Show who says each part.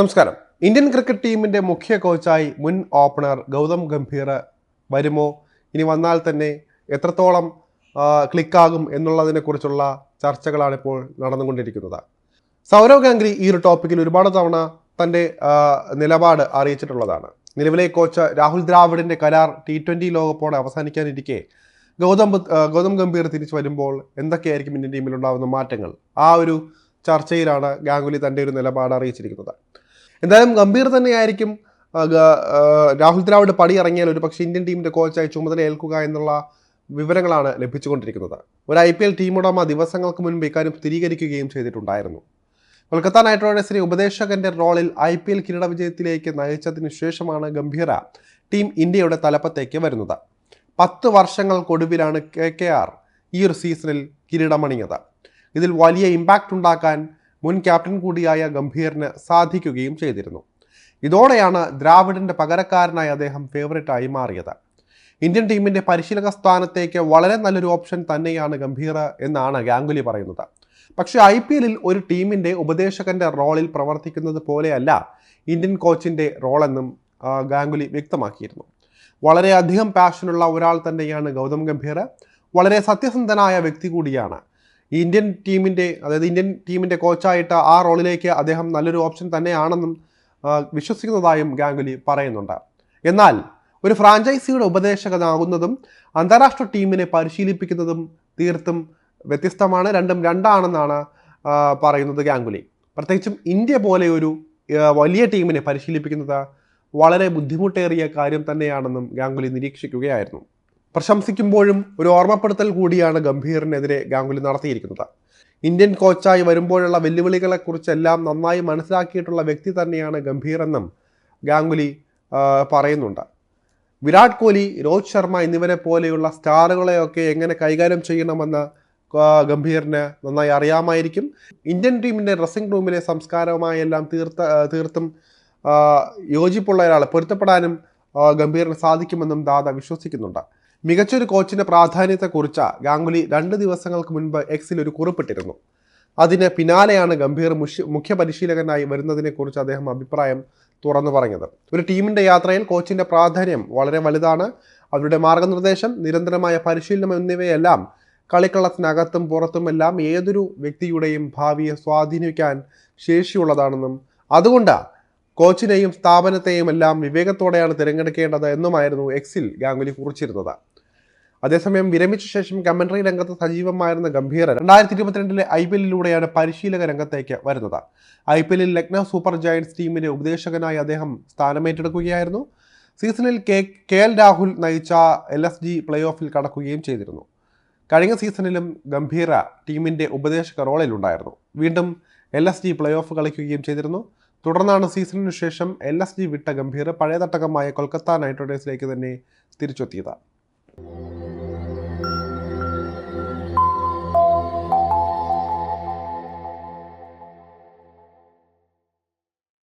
Speaker 1: നമസ്കാരം. Indian cricket ടീമിന്റെ മുഖ്യ കോച്ചായി മുൻ ഓപ്പണർ ഗൗതം ഗംഭീർ വരുമോ? ഇനി വന്നാൽ തന്നെ എത്രത്തോളം ക്ലിക്കാകും എന്നുള്ളതിനെക്കുറിച്ചുള്ള ചർച്ചകളാണ് ഇപ്പോൾ നടന്നുകൊണ്ടിരിക്കുന്നത്. സൗരവ് ഗാംഗുലി ഈ ഒരു ടോപ്പിക്കിൽ ഒരുപാട് തവണ തന്റെ നിലപാട് അറിയിച്ചിട്ടുള്ളതാണ്. നിലവിലെ കോച്ച് രാഹുൽ ദ്രാവിഡിന്റെ കരാർ ടി ട്വന്റി ലോകപ്പോടെ അവസാനിക്കാനിരിക്കെ. ഗൗതം ഗൗതം ഗംഭീർ തിരിച്ചു വരുമ്പോൾ എന്തൊക്കെയായിരിക്കും ഇന്ത്യൻ ടീമിലുണ്ടാകുന്ന മാറ്റങ്ങൾ? ആ ഒരു ചർച്ചയിലാണ് ഗാംഗുലി തന്റെ ഒരു നിലപാട് അറിയിച്ചിരിക്കുന്നത്. എന്തായാലും ഗംഭീർ തന്നെയായിരിക്കും രാഹുൽ ദ്രാവിഡ് പടി ഇറങ്ങിയാൽ ഒരു പക്ഷേ ഇന്ത്യൻ ടീമിന്റെ കോച്ചായി ചുമതല ഏൽക്കുക എന്നുള്ള വിവരങ്ങളാണ് ലഭിച്ചുകൊണ്ടിരിക്കുന്നത്. ഒരു ഐ പി എൽ ടീമുടമ ദിവസങ്ങൾക്ക് മുൻപ് ഇക്കാര്യം സ്ഥിരീകരിക്കുകയും ചെയ്തിട്ടുണ്ടായിരുന്നു. കൊൽക്കത്ത നൈറ്റ് റൈഡേഴ്സിനെ ഉപദേശകന്റെ റോളിൽ ഐ പി എൽ കിരീട വിജയത്തിലേക്ക് നയിച്ചതിനു ശേഷമാണ് ഗംഭീര ടീം ഇന്ത്യയുടെ തലപ്പത്തേക്ക് വരുന്നത്. പത്ത് വർഷങ്ങൾക്കൊടുവിലാണ് കെ കെ ആർ ഈ ഒരു സീസണിൽ കിരീടമണിഞ്ഞത്. ഇതിൽ വലിയ ഇമ്പാക്റ്റ് ഉണ്ടാക്കാൻ മുൻ ക്യാപ്റ്റൻ കൂടിയായ ഗംഭീറിന് സാധിക്കുകയും ചെയ്തിരുന്നു. ഇതോടെയാണ് ദ്രാവിഡിന്റെ പകരക്കാരനായി അദ്ദേഹം ഫേവറേറ്റായി മാറിയത്. ഇന്ത്യൻ ടീമിന്റെ പരിശീലക സ്ഥാനത്തേക്ക് വളരെ നല്ലൊരു ഓപ്ഷൻ തന്നെയാണ് ഗംഭീർ എന്നാണ് ഗാംഗുലി പറയുന്നത്. പക്ഷേ ഐ പി എല്ലിൽ ഒരു ടീമിന്റെ ഉപദേശകന്റെ റോളിൽ പ്രവർത്തിക്കുന്നത് പോലെയല്ല ഇന്ത്യൻ കോച്ചിന്റെ റോളെന്നും ഗാംഗുലി വ്യക്തമാക്കിയിരുന്നു. വളരെയധികം പാഷനുള്ള ഒരാൾ തന്നെയാണ് ഗൗതം ഗംഭീർ. വളരെ സത്യസന്ധനായ വ്യക്തി കൂടിയാണ്. ഈ ഇന്ത്യൻ ടീമിന്റെ അതായത് ഇന്ത്യൻ ടീമിന്റെ കോച്ചായിട്ട് ആ റോളിലേക്ക് അദ്ദേഹം നല്ലൊരു ഓപ്ഷൻ തന്നെയാണെന്നും വിശ്വസിക്കുന്നതായും ഗാംഗുലി പറയുന്നുണ്ട്. എന്നാൽ ഒരു ഫ്രാഞ്ചൈസിയുടെ ഉപദേശകനാകുന്നതും അന്താരാഷ്ട്ര ടീമിനെ പരിശീലിപ്പിക്കുന്നതും തീർത്തും വ്യത്യസ്തമാണ് രണ്ടും രണ്ടാണെന്നാണ് പറയുന്നത് ഗാംഗുലി. പ്രത്യേകിച്ചും ഇന്ത്യ പോലെ ഒരു വലിയ ടീമിനെ പരിശീലിപ്പിക്കുന്നത് വളരെ ബുദ്ധിമുട്ടേറിയ കാര്യം തന്നെയാണെന്നും ഗാംഗുലി നിരീക്ഷിക്കുകയായിരുന്നു. പ്രശംസിക്കുമ്പോഴും ഒരു ഓർമ്മപ്പെടുത്തൽ കൂടിയാണ് ഗംഭീറിനെതിരെ ഗാംഗുലി നടത്തിയിരിക്കുന്നത്. ഇന്ത്യൻ കോച്ചായി വരുമ്പോഴുള്ള വെല്ലുവിളികളെക്കുറിച്ചെല്ലാം നന്നായി മനസ്സിലാക്കിയിട്ടുള്ള വ്യക്തി തന്നെയാണ് ഗംഭീർ എന്നും ഗാംഗുലി പറയുന്നുണ്ട്. വിരാട് കോഹ്ലി രോഹിത് ശർമ്മ എന്നിവരെ പോലെയുള്ള സ്റ്റാറുകളെയൊക്കെ എങ്ങനെ കൈകാര്യം ചെയ്യണമെന്ന് ഗംഭീറിന് നന്നായി അറിയാമായിരിക്കും. ഇന്ത്യൻ ടീമിന്റെ ഡ്രസ്സിംഗ് റൂമിലെ സംസ്കാരവുമായി എല്ലാം തീർത്ത തീർത്തും യോജിപ്പുള്ള ഒരാൾ പൊരുത്തപ്പെടാനും ഗംഭീറിന് സാധിക്കുമെന്നും ദാദ വിശ്വസിക്കുന്നുണ്ട്. മികച്ചൊരു കോച്ചിന്റെ പ്രാധാന്യത്തെക്കുറിച്ച് ഗാംഗുലി രണ്ട് ദിവസങ്ങൾക്ക് മുൻപ് എക്സിൽ ഒരു കുറിപ്പിട്ടിരുന്നു. അതിന് പിന്നാലെയാണ് ഗംഭീർ മുഖ്യ പരിശീലകനായി വരുന്നതിനെക്കുറിച്ച് അദ്ദേഹം അഭിപ്രായം തുറന്നു പറഞ്ഞത്. ഒരു ടീമിന്റെ യാത്രയിൽ കോച്ചിന്റെ പ്രാധാന്യം വളരെ വലുതാണ്. അവരുടെ മാർഗനിർദ്ദേശം നിരന്തരമായ പരിശീലനം എന്നിവയെല്ലാം കളിക്കളത്തിനകത്തും പുറത്തുമെല്ലാം ഏതൊരു വ്യക്തിയുടെയും ഭാവിയെ സ്വാധീനിക്കാൻ ശേഷിയുള്ളതാണെന്നും അതുകൊണ്ട് കോച്ചിനെയും സ്ഥാപനത്തെയും എല്ലാം വിവേകത്തോടെയാണ് തിരഞ്ഞെടുക്കേണ്ടത് എന്നുമായിരുന്നു എക്സിൽ ഗാംഗുലി കുറിച്ചിരുന്നത്. അതേസമയം വിരമിച്ച ശേഷം കമന്ററി രംഗത്ത് സജീവമായിരുന്ന ഗംഭീർ രണ്ടായിരത്തി ഇരുപത്തിരണ്ടിലെ ഐ പി എല്ലിലൂടെയാണ് പരിശീലക രംഗത്തേക്ക് വരുന്നത്. ഐ പി എല്ലിൽ ലക്നൗ സൂപ്പർ ജയൻസ് ടീമിന്റെ ഉപദേശകനായി അദ്ദേഹം സ്ഥാനമേറ്റെടുക്കുകയായിരുന്നു. സീസണിൽ കെ കെ എൽ രാഹുൽ നയിച്ച എൽ എസ് ജി പ്ലേ ഓഫിൽ കടക്കുകയും ചെയ്തിരുന്നു. കഴിഞ്ഞ സീസണിലും ഗംഭീര ടീമിന്റെ ഉപദേശക റോളിലുണ്ടായിരുന്നു. വീണ്ടും L S G play off കളിക്കുകയും ചെയ്തിരുന്നു. തുടർന്നാണ് സീസണിനു ശേഷം എൽ എസ് ജി വിട്ട ഗംഭീർ പഴയ തട്ടകമായ കൊൽക്കത്ത നൈറ്റ് റൈഡേഴ്സിലേക്ക് തന്നെ തിരിച്ചെത്തിയത്.